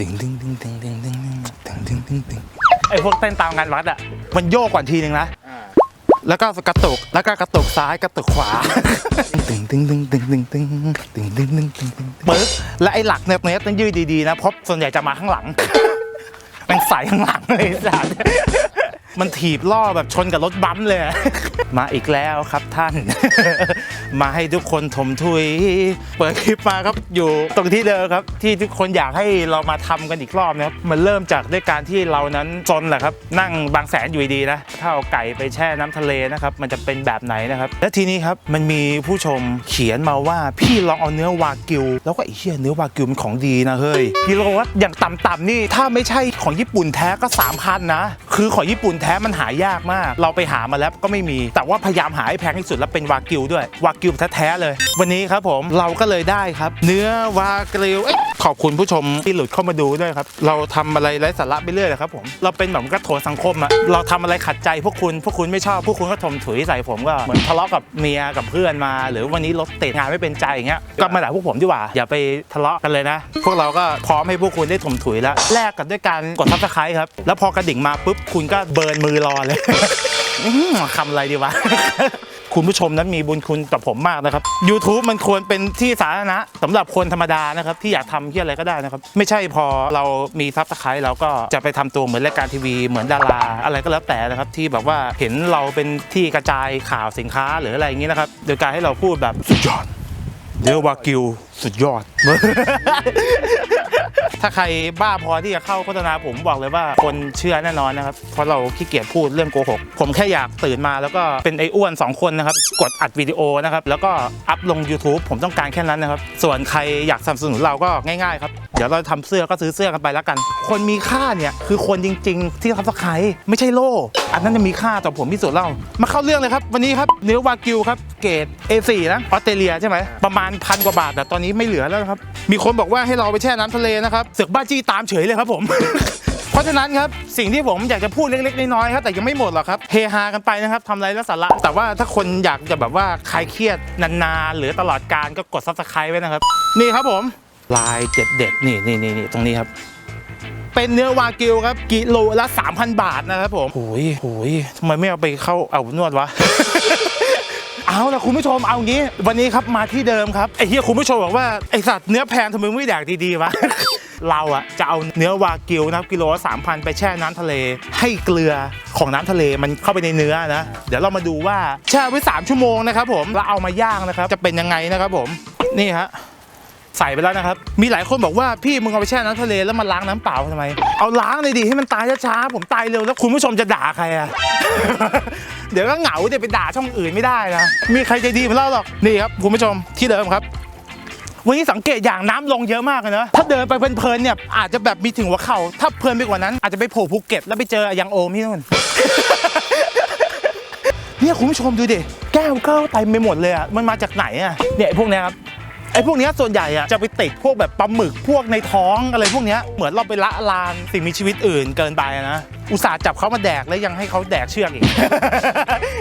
ตึงตึงตึงตึงตึงตึงตึงตึงตึงตึงไอพวกเต้นตามงานวัดอะ มันโยกก่อนทีนึงนะแล้วก็กระตุกแล้วก็กระตุกซ้ายกระตุกขวาตึงตึงตึงตึงตึงตึงตึงตึงตึงตึงตึงปึ๊บและไอ้หลักเน็ตเน็ตต้องยืดดีๆนะเพราะส่วนใหญ่จะมาข้างหลังม่งใส่ข้างหลังเลยไอ้สัตว์มันถีบล่อแบบชนกับรถบัมป์เลย มาอีกแล้วครับท่าน มาให้ทุกคนถมทุย เปิดคลิปมาครับอยู่ตรงที่เดิมครับ ที่ทุกคนอยากให้เรามาทำกันอีกรอบนะครับมันเริ่มจากด้วยการที่เรานั้นจนแหละครับ นั่งบางแสนอยู่ดีนะถ้าเอาไก่ไปแช่น้ำทะเลนะครับ มันจะเป็นแบบไหนนะครับ และทีนี้ครับมันมีผู้ชมเขียนมาว่าพี่ลองเอาเนื้อวากิว แล้วก็ไอ้เหี้ยเนื้อวากิวมันของดีนะเฮ้ยกิโลวัตอย่างต่ำๆนี่ถ้าไม่ใช่ของญี่ปุ่นแท้ก็3,000นะ คือของญี่ปุ่นแท้มันหายากมาก เราไปหามาแล้วก็ไม่มี แต่ว่าพยายามหาให้แพงที่สุดแล้วเป็นวากิวด้วยวากิวแท้ๆเลย วันนี้ครับผมเราก็เลยได้ครับ เนื้อวากิวเอ๊ะขอบคุณผู้ชมที่หลุดเข้ามาดูด้วยครับ เราทำอะไรไร้สาระไปเรื่อยเลยครับผมเราเป็นแบบกระโถนสังคมอะเราทำอะไรขัดใจพวกคุณพวกคุณไม่ชอบพวกคุณก็ถมถุยใส่ผมก็เหมือนทะเลาะกับเมียกับเพื่อนมา หรือวันนี้รถติดงานไม่เป็นใจอย่างเงี้ยก็มาด่าพวกผมดีกว่า อย่าไปทะเลาะกันเลยนะ พวกเราก็พร้อมให้พวกคุณได้ถมถุยแล้วแลกกันด้วยการกดซับสไครต์ครับแล้วพอกระดิ่งมาปุ๊บคุณก็เบิร์นมือรอเลยอื้อหือคำอะไรดีวะ คุณผู้ชมนั้นมีบุญคุณกับผมมากนะครับ YouTube มันควรเป็นที่สาธารณะสำหรับคนธรรมดานะครับที่อยากทำที่อะไรก็ได้นะครับไม่ใช่พอเรามีซับสไครต์เราก็จะไปทำตัวเหมือนรายการทีวีเหมือนดาราอะไรก็แล้วแต่นะครับที่แบบว่าเห็นเราเป็นที่กระจายข่าวสินค้าหรืออะไรอย่างนี้นะครับโดยการให้เราพูดแบบสุดยอดเนื้อวากิว สุดยอด ถ้าใครบ้าพอที่จะเข้าโฆษณาผมบอกเลยว่าคนเชื่อแน่นอนนะครับ เพราะเราขี้เกียจพูดเรื่องโกหก ผมแค่อยากตื่นมาแล้วก็เป็นไอ้อ้วน 2 คนนะครับ กดอัดวิดีโอนะครับ แล้วก็อัพลง YouTube ผมต้องการแค่นั้นนะครับ ส่วนใครอยากสนับสนุนเราก็ง่ายๆครับ เดี๋ยวเราทำเสื้อก็ซื้อเสื้อกันไปแล้วกัน คนมีค่าเนี่ยคือคนจริง ๆ ที่ทับสไครไม่ใช่โล่อันนั้นจะมีค่าต่อผมที่สุดแล้วมาเข้าเรื่องเลยครับวันนี้ครับเนื้อวากิวครับเกรด A4 นะออสเตรเลียใช่ไหมประมาณพันกว่าบาทแต่ตอนนี้ไม่เหลือแล้วนะครับ มีคนบอกว่าให้เราไปแช่น้ำทะเลนะครับเสือกบ้าจี้ตามเฉยเลยครับผม เพราะฉะนั้นครับสิ่งที่ผมอยากจะพูดเล็กๆน้อยๆครับแต่ยังไม่หมดหรอกครับเฮฮากันไปนะครับทำอะไรแล้วสาระแต่ว่าถ้าคนอยากจะแบบว่าคลายเครียดนานๆหรือตลอดการก็กดซับสไครต์ไว้นะครับ นี่ครับผมลายเด็ดๆนี่นี่นี่นี่ตรงนี้ครับ เป็นเนื้อวากิวครับกิโลละ 3,000 บาทนะครับผมโอ้ยโอ้ยทำไมไม่เอาไปเข้าเอานวดวะ เอาละคุณผู้ชมเอางี้ วันนี้ครับมาที่เดิมครับไอ้เฮียคุณผู้ชมบอกว่าไอสัตว์เนื้อแพงทำไมไม่แดกดีๆวะ เราอะจะเอาเนื้อวากิวนะครับกิโลละสามพันไปแช่น้ำทะเล ให้เกลือของน้ำทะเลมันเข้าไปในเนื้อนะเดี๋ยวเรามาดูว่าแช่ไว้3ชั่วโมงนะครับผมแล้วเอามาย่างนะครับจะเป็นยังไงนะครับผมนี่ฮะ ใส่ไปแล้วนะครับ มีหลายคนบอกว่าพี่มึงเอาไปแช่น้ำทะเลแล้วมาล้างน้ำเปล่าทำไม เอาล้างเลยดิให้มันตายช้าๆผมตายเร็วแล้วคุณผู้ชมจะด่าใครอะ เดี๋ยวก็เหงาเดี๋ยวไปด่าช่องอื่นไม่ได้นะมีใครใจดีมาเล่าหรอกนี่ครับคุณผู้ชมที่เดิมครับวันนี้สังเกตอย่างน้ำลงเยอะมากเลยนะ ถ้าเดินไปเพลินๆเนี่ยอาจจะแบบมีถึงหัวเข่า ถ้าเพลินไปกว่านั้นอาจจะไปโผล่ภูเก็ตแล้วไปเจอยังโอมที่นู่น เนี่ยคุณผู้ชมดูดิ แก้วก็เต็มไปหมดเลยอะ มันมาจากไหนอะ เนี่ยพวกนี้ครับ ไอ้พวกเนี้ยส่วนใหญ่อะจะไปติดพวกแบบปลาหมึกพวกในท้องอะไรพวกเนี้ยเหมือนเราไปละลานสิ่งมีชีวิตอื่นเกินไปอะนะอุตส่าห์จับเขามาแดกแล้วยังให้เขาแดกเชือกอีก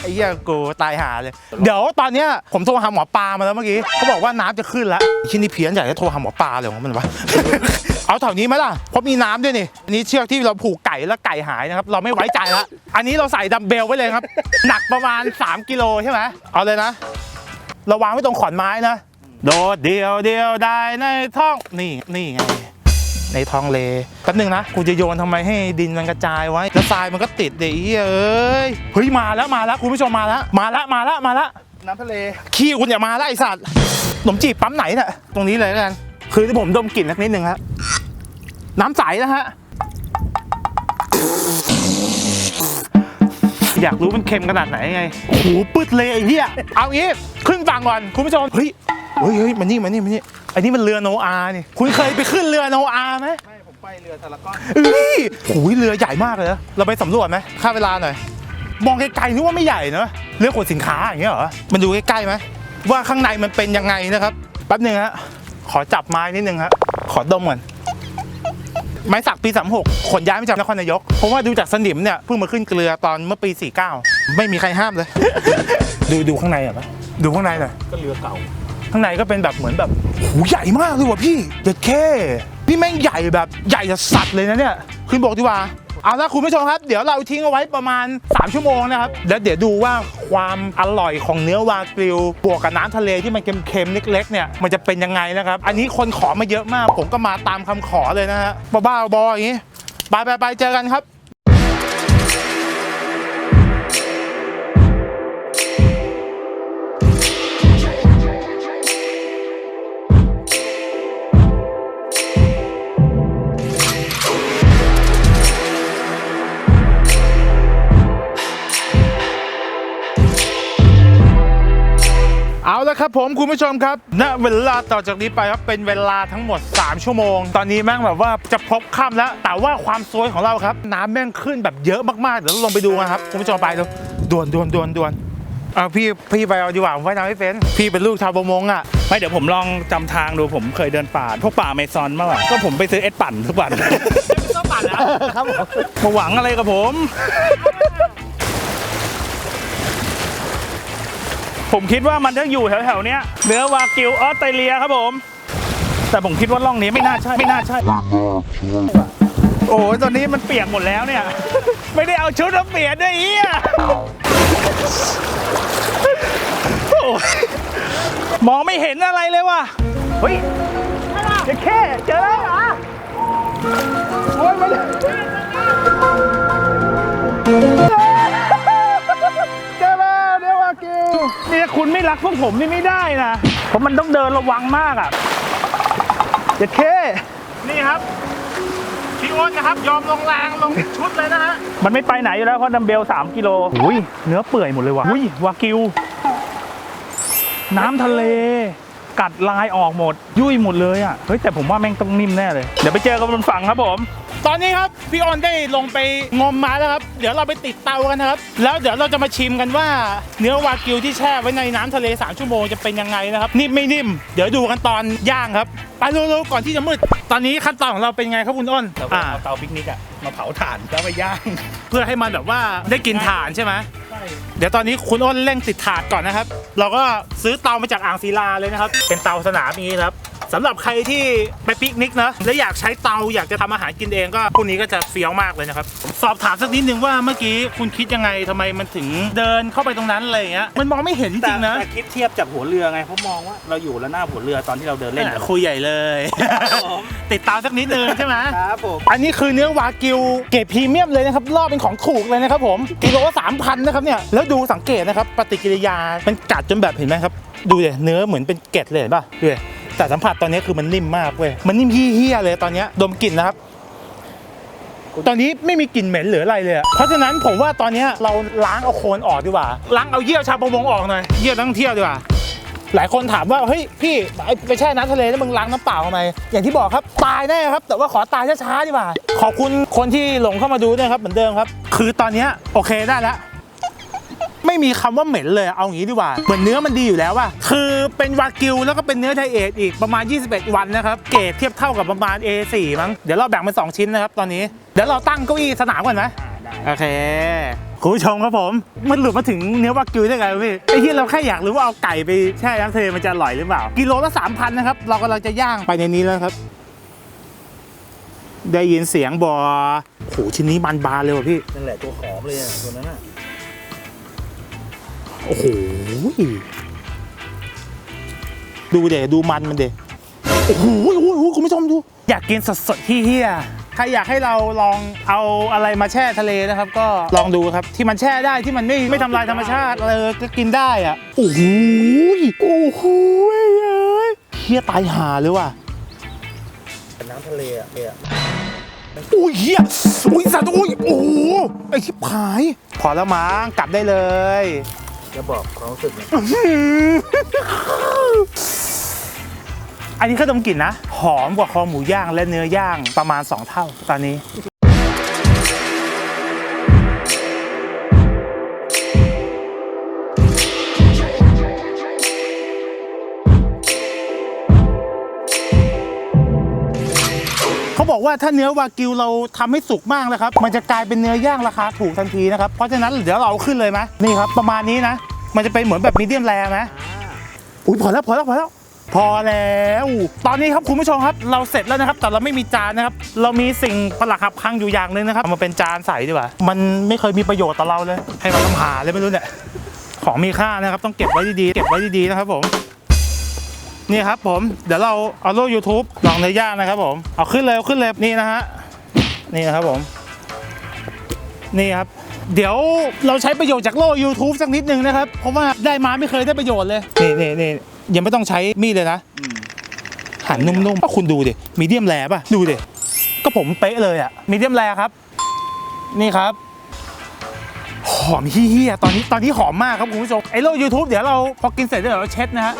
ไอ้เหี้ยกูตายหาเลย เดี๋ยวตอนเนี้ยผมโทรหาหมอปลามาแล้วเมื่อกี้เขาบอกว่าน้ำจะขึ้นแล้วชิ้นนี้เพี้ยนใหญ่จะโทรหาหมอปลาเลยของมันวะ เอาแถวนี้ไหมล่ะเพราะมีน้ำด้วยนี่อันนี้เชือกที่เราผูกไก่แล้วไก่หายนะครับเราไม่ไว้ใจละอันนี้เราใส่ดัมเบลไว้เลยครับ หนักประมาณ 3 กิโลใช่ไหมเอาเลยนะ ระวางไว้ตรงขอนไม้นะ โดดเดียวเดียวได้ในท้องนี่นี่ไงในท้องเลแป๊บนึงนะกูจะโยนทำไมให้ดินมันกระจายไว้แล้วทรายมันก็ติดเดี๋ยวเอ้ยเฮ้ยมาแล้วมาแล้วคุณผู้ชมมาแล้วมาแล้วมาแล้วมาแล้วน้ำทะเลขี้คุณอย่ามาแล้วไอสัตว์ขนมจีบปั๊มไหนเนี่ยตรงนี้เลยแล้วกันคือที่ผมดมกลิ่นสักนิดนึงครับน้ำใสนะฮะอยากรู้มันเค็มขนาดไหนไงโอ้โหปืดเลยไอ้เหี้ยเอางี้ขึ้นฝั่งก่อนคุณผู้ชมเฮ้ย เฮ้ยเฮ้ยมานี่มานี่มานี่อันนี้มันเรือโนอาห์นี่คุณเคยไปขึ้นเรือโนอาห์ไหมไม่ผมไปเรือทารากอนเอ้ยโอ้ยเรือใหญ่มากเลยนะเราไปสำรวจไหมค่าเวลาหน่อย มองไกลๆนึกว่าไม่ใหญ่เนอะเรือขนสินค้าอย่างเงี้ยเหรอมันดูใกล้ๆไหมว่าข้างในมันเป็นยังไงนะครับแป๊บหนึงฮะขอจับไม้นิดนึงฮะขอดมก่อนไม้สักปี 36 ขนย้ายมาจากนครนายก เพราะว่าดูจากสนิมเนี่ยเพิ่งมาขึ้นเกลือตอนเมื่อปี 49 ไม่มีใครห้ามเลย ดูดูข้างในเหรอดูข้างในหน่อยก็เรือเก่า ข้างในก็เป็นแบบเหมือนแบบโหใหญ่มากเลยว่ะพี่เด็ดแค่พี่แม่งใหญ่แบบใหญ่จะสัตว์เลยนะเนี่ยคุณบอกดีกว่าเอาละคุณผู้ชมครับ เดี๋ยวเราทิ้งเอาไว้ประมาณ 3 ชั่วโมงนะครับ แล้วเดี๋ยวดูว่าความอร่อยของเนื้อวากิวบวกกับน้ำทะเลที่มันเค็มๆเล็กๆเนี่ยมันจะเป็นยังไงนะครับ อันนี้คนขอมาเยอะมาก ผมก็มาตามคำขอเลยนะฮะบ้าๆบออย่างนี้ไปไปไปเจอกันครับ เอาละครับผมคุณผู้ชมครับณเวลาต่อจากนี้ไปครับเป็นเวลาทั้งหมด 3 ชั่วโมง ตอนนี้แม่งแบบว่าจะพบค่ำแล้ว แต่ว่าความซวยของเราครับ น้ำแม่งขึ้นแบบเยอะมากๆ เดี๋ยวเราลงไปดูกันครับคุณผู้ชมไปเลยด่วนด่วนด่วนด่วนเอาพี่พี่ไปเอาดีกว่าผมว่ายน้ำไม่เป็นพี่เป็นลูกชาวประมงอะไม่เดี๋ยวผมลองจำทางดูผมเคยเดินป่า พวกป่าเมซอนมาก่อนก็ผมไปซื้อเอสปั่นทุกวันต้องปั่นแล้วครับผมมาหวังอะไรกับผม ผมคิดว่ามันต้องอยู่แถวๆเนี้ยเนื้อวากิวออสเตรเลียครับผม แต่ผมคิดว่าร่องนี้ไม่น่าใช่ไม่น่าใช่ โอ้ยตอนนี้มันเปียกหมดแล้วเนี่ย ไม่ได้เอาชุดมาเปลี่ยนด้วยเฮียโอ้ยมองไม่เห็นอะไรเลยว่ะเฮ้ยเจ๊แค่เจอแล้วเหรอโอ้ยมัน กิวเนี่ยคุณไม่รักพวกผมนี่ไม่ได้นะ เพราะมันต้องเดินระวังมากอะเจ๊แค่นี่ครับพี่อ้นนะครับ ยอมลงแรงลงชุดเลยนะฮะมันไม่ไปไหนอยู่แล้วเพราะดัมเบล 3 กิโลอุ้ยเนื้อเปื่อยหมดเลยว่ะอุ้ยวากิว น้ำทะเล กัดลายออกหมด ยุ่ยหมดเลยอะ เฮ้ยแต่ผมว่าแม่งต้องนิ่มแน่เลย เดี๋ยวไปเจอกันบนฝั่งครับผม ตอนนี้ครับพี่ออนได้ลงไปงมมาแล้วครับ เดี๋ยวเราไปติดเตากันนะครับ แล้วเดี๋ยวเราจะมาชิมกันว่า เนื้อวากิวที่แช่ไว้ในน้ำทะเล3ชั่วโมงจะเป็นยังไงนะครับนิ่มไม่นิ่ม เดี๋ยวดูกันตอนย่างครับไปเร็วๆก่อนที่จะมืด ตอนนี้ขั้นตอนของเราเป็นไงครับคุณอ้นเราก็อ่าเอาเตาปิกนิกอะมาเผาถ่านแล้วไปย่าง เพื่อให้มันแบบว่าได้กินถ่านใช่ไหมเดี๋ยวตอนนี้คุณอ้นเร่งติดถาดก่อนนะครับ เราก็ซื้อเตามาจากอ่างศิลาเลยนะครับ เป็นเตาสนามอย่างนี้ครับ สำหรับใครที่ไปปิกนิกนะและอยากใช้เตาอยากจะทำอาหารกินเองก็พวกนี้ก็จะเฟี้ยวมากเลยนะครับ สอบถามสักนิดนึงว่าเมื่อกี้คุณคิดยังไงทำไมมันถึงเดินเข้าไปตรงนั้นอะไรอย่างเงี้ยมันมองไม่เห็นจแต่ริงๆนะแต่คิดเทียบจากหัวเรือไงเพราะมองว่าเราอยู่แล้วหน้าหัวเรือตอนที่เราเดินเล่นกันคุยใหญ่เลย ผม ติดตามสักนิดนึงใช่ไหม ครับผม อันนี้คือเนื้อวากิวเกรดพรีเมียมเลยนะครับรอบเป็นของถูกเลยนะครับผมกิโลละสามพันนะครับเนี่ยแล้วดูสังเกตนะครับปฏิกิริยามันกัดจนแบบเห็นไหมครับ ดูเลยเนื้อเหมือนเป็นเกล็ดเลยเห็นป่ะดูเลย แต่สัมผัสตอนนี้คือมันนิ่มมากเว้ย มันนิ่มเฮี้ยเลยตอนนี้ดมกลิ่นนะครับ ตอนนี้ไม่มีกลิ่นเหม็นหรืออะไรเลย เพราะฉะนั้นผมว่าตอนนี้เราล้างเอาโคลนออกดีกว่า ล้างเอาเยี่ยวชาวประมงออกหน่อย เยี่ยวนักท่องเที่ยวดีกว่าหลายคนถามว่าเฮ้ยพี่ไปแช่น้ำทะเลแล้วมึงล้างน้ำเปล่าทำไมอย่างที่บอกครับตายแน่ครับ แต่ว่าขอตายช้าๆดีกว่า ขอบคุณคนที่หลงเข้ามาดูด้วยครับเหมือนเดิมครับ คือตอนนี้โอเคได้แล้ว ไม่มีคำว่าเหม็นเลยเอางี้ดีกว่าเหมือนเนื้อมันดีอยู่แล้วว่ะคือเป็นวากิวแล้วก็เป็นเนื้อไทเอทอีกประมาณ 21 วันนะครับเกรดเทียบเท่ากับประมาณ A4 มั้งเดี๋ยวเราแบ่งเป็น2ชิ้นนะครับตอนนี้เดี๋ยวเราตั้งเก้าอี้สนามก่อนไหมโอเคคุณผู้ชมครับผม มันหลุดมาถึงเนื้อวากิวได้ไงวะพี่ไอ้ที่เราแค่อยากรู้ว่าเอาไก่ไปแช่น้ำทะเลมันจะอร่อยหรือเปล่า กิโลละสามพันนะครับ เรากำลังจะย่างไปในนี้แล้วครับ ได้ยินเสียงบอโหชิ้นนี้มันบานเลยว่ะพี่นั่นแหละตัวหอมเลยตัวนั้นอะ โอ้โหดูเดดูมันมันเดโอ้โหโอ้โหคุณผู้ชมดู อยากกินสดๆที่เฮียใครอยากให้เราลองเอาอะไรมาแช่ทะเลนะครับ ก็ลองดูครับที่มันแช่ได้ที่มันไม่ไม่ทำลายธรรมชาติอะไรก็กินได้อะโอ้โหโอ้โหเอ้ยเฮียตายหาเลยว่ะเป็นน้ำทะเลอะเนี่ยอุ้ยเฮียอุ้ยสัตว์อุ้ยโอ้โหไอชิบหาย พอแล้วมั้งกลับได้เลย จะบอกความรู้สึกเนี่ยอันนี้ขนมกลิ่นนะ หอมกว่าคอหมูย่างและเนื้อย่างประมาณ 2 เท่าตอนนี้ ว่าถ้าเนื้อวากิวเราทำให้สุกมากนะครับ มันจะกลายเป็นเนื้อย่างราคาถูกทันทีนะครับ เพราะฉะนั้นเดี๋ยวเราเอาขึ้นเลยไหมนี่ครับ ประมาณนี้นะ มันจะเป็นเหมือนแบบมีเดียมแรไหมอุ้ยพอแล้วพอแล้วพอแล้วพอแล้ว ตอนนี้ครับคุณผู้ชมครับ เราเสร็จแล้วนะครับ แต่เราไม่มีจานนะครับ เรามีสิ่งประหลาดหับพังอยู่อย่างหนึ่งนะครับเอามาเป็นจานใส่ดีกว่า มันไม่เคยมีประโยชน์ต่อเราเลย ให้มาทำหาเลยไม่รู้เนี่ยของมีค่านะครับ ต้องเก็บไว้ดีๆ เก็บไว้ดีๆนะครับผม นี่ครับผมเดี๋ยวเราเอาโลก YouTube ลองเนื้อย่างนะครับผมเอาขึ้นเลยขึ้นเลยนี่นะฮะนี่นะครับผมนี่ครับเดี๋ยวเราใช้ประโยชน์จากโลก YouTube สักนิดนึงนะครับ เพราะว่าได้มาไม่เคยได้ประโยชน์เลย นี่นี่นี่ยังไม่ต้องใช้มีดเลยนะหั่นนุ่มๆก็คุณดูดิมีเดียมแรป่ะ ดูดิก็ผมเป๊ะเลยอะมีเดียมแรครับ นี่ครับ หอมเฮี้ยๆตอนนี้ตอนนี้หอมมากครับคุณผู้ชมไอ้โลก YouTube เดี๋ยวเราพอกินเสร็จเดี๋ยวเราเช็ดนะฮะ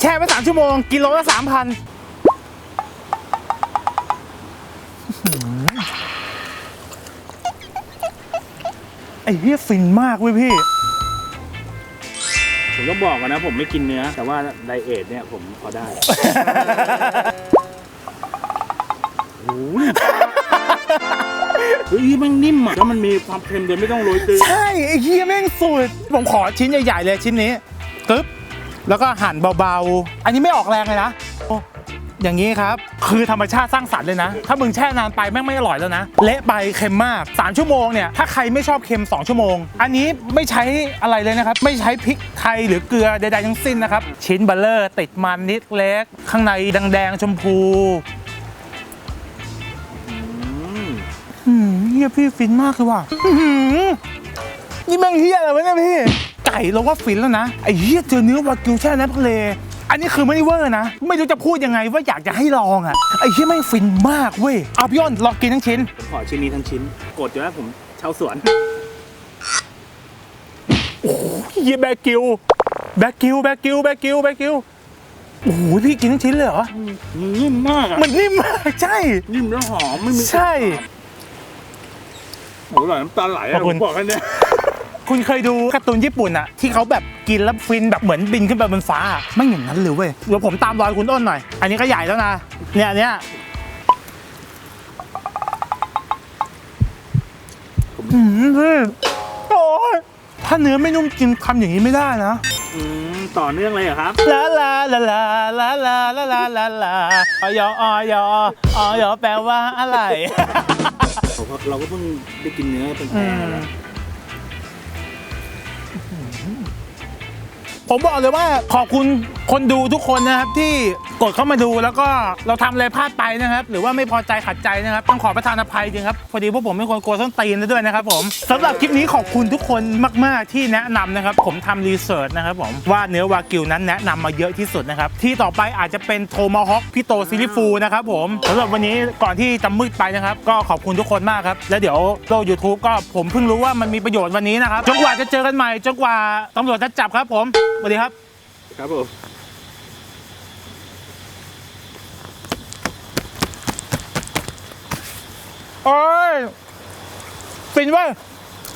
แช่ไปสามชั่วโมง กิโลละสามพันไอ้เหี้ยฟินมากเว้ยพี่ ผมก็บอกกันนะ ผมไม่กินเนื้อ แต่ว่าไดเอทเนี่ยผมพอได้ โอ้ยเฮ้ยแมันนิ่มอะแล้วมันมีความเค็มโดยไม่ต้องโรยเกลือใช่ ไอ้เฮียแม่งสุด ผมขอชิ้นใหญ่ ๆ เลยชิ้นนี้กึ๊บ แล้วก็หั่นเบาๆ อันนี้ไม่ออกแรงเลยนะโอ้อย่างนี้ครับ คือธรรมชาติสร้างสรรค์เลยนะ ถ้ามึงแช่นานไปแม่งไม่อร่อยแล้วนะ เละไปเค็มมาก 3 ชั่วโมงเนี่ย ถ้าใครไม่ชอบเค็ม 2 ชั่วโมง อันนี้ไม่ใช้อะไรเลยนะครับ ไม่ใช้พริกไทยหรือเกลือใดๆทั้งสิ้นนะครับ ชิ้นเบลเลอร์ติดมันนิดเล็ก ข้างในแดงๆชมพูอืมเฮียพี่ฟินมากเลยว่ะนี่แม่งเฮียอะไรวะเนี่ยพี่ ไก่เราว่าฟินแล้วนะไอ้เฮียเจอเนื้อวากิวแช่น้ำทะเลอันนี้คือไม่ได้เวอร์นะ ไม่รู้จะพูดยังไงว่าอยากจะให้ลองอะไอ้เฮียแม่งฟินมากเว้ยเอาพี่อ้นลองกินทั้งชิ้น ผมขอชิ้นนี้ทั้งชิ้นกดอยู่แล้วผมชาวสวนเฮียแบกิวแบกิวแบกิวแบกิวแบกิวโอ้โหพี่กินทั้งชิ้นเลยเหรอนิ่มมากอะมันนิ่มมากใช่ นิ่มแล้วหอมไม่มีใช่ โอ้ยหลายน้ำตาไหลขออะบผคุณ มบอกกันเนี่ย คุณเคยดูการ์ตูนญี่ปุ่นอะที่เขาแบบกินแล้วฟินแบบเหมือนบินขึ้นไปบนฟ้าอะไม่อย่างนั้นเลยเว้ยเดี๋ยวผมตามรอยคุณอ้นหน่อย อันนี้ก็ใหญ่แล้วนะเนี่ยเนี่ยอืมพี่โอ้ยถ้าเนื้อไม่นุ่มจริงทำอย่างนี้ไม่ได้นะ อืมต่อเนื่องเลยเหรอครับ ลาลาลาลาลาลาลาลาลาลาออยออยออยแปลว่าอะไรเราก็เพิ่งได้กินเนื้อเป็นแพงอะนะ ผมบอกเลยว่าขอบคุณคนดูทุกคนนะครับที่ กดเข้ามาดูแล้วก็เราทำอะไรพลาดไปนะครับ หรือว่าไม่พอใจขัดใจนะครับ ต้องขอประทานอภัยจริงครับ พอดีพวกผมเป็นคนกลัวส้นตีนด้วยนะครับผมสำหรับคลิปนี้ขอบคุณทุกคนมาก ๆ ที่แนะนำนะครับ ผมทำรีเสิร์ชนะครับผมว่าเนื้อวากิวนั้นแนะนำมาเยอะที่สุดนะครับที่ต่อไปอาจจะเป็นโทมาฮอคพี่โตซิลิฟูนะครับผมสำหรับวันนี้ก่อนที่จะมืดไปนะครับ ก็ขอบคุณทุกคนมากครับแล้วเดี๋ยวโลก YouTube ก็ผมเพิ่งรู้ว่ามันมีประโยชน์วันนี้นะครับจนกว่าจะเจอกันใหม่จนกว่าตำรวจจะจับครับผมสวัสดีครับ ครับผม โอ้ยฟินเว้ย